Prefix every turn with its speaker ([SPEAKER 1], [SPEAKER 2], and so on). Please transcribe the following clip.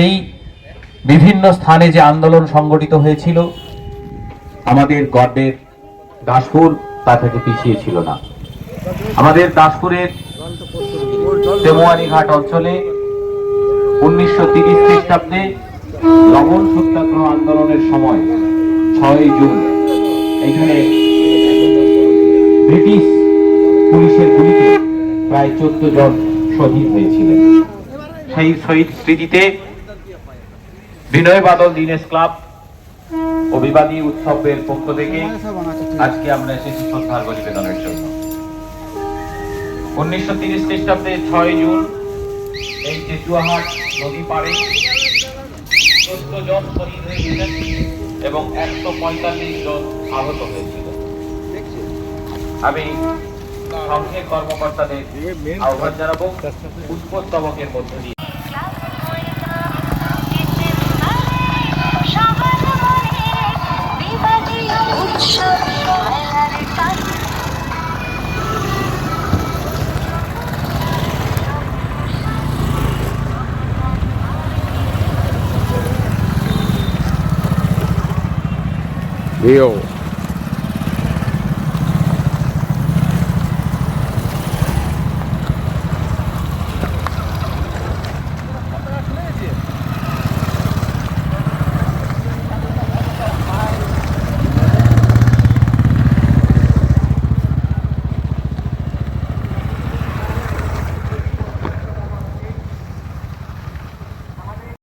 [SPEAKER 1] সেই বিভিন্ন স্থানে যে আন্দোলন সংগঠিত হয়েছিল, আমাদের গড্ডের দাসপুর তা থেকে পিছিয়ে ছিল না। আমাদের দাসপুরের ঘাট অঞ্চলে উনিশশো তিরিশ খ্রিস্টাব্দে লবণ সত্যাগ্রহ আন্দোলনের সময় ছয় জুন এখানে ব্রিটিশ পুলিশের গুলিতে প্রায় চোদ্দ জন শহীদ হয়েছিলেন। সেই শহীদ স্মৃতিতে বিনয় বাদল দিনেশ ক্লাব, অভিবাদী উৎসবের পক্ষ থেকে আজকে আমরা এসেছি শ্রদ্ধার্ঘ নিবেদনের জন্য। উনিশশো তিরিশ খ্রিস্টাব্দে ছয় জুন, এই চেচুয়াহাট নদী পাড়ে চোদ্দ জন শহীদ হয়েছিলেন এবং একশো পঁয়তাল্লিশ জন আহত হয়েছিল। আমি সংঘের কর্মকর্তাদের আহ্বান জানাব পুষ্পস্তবকের মধ্য দিয়ে।
[SPEAKER 2] 六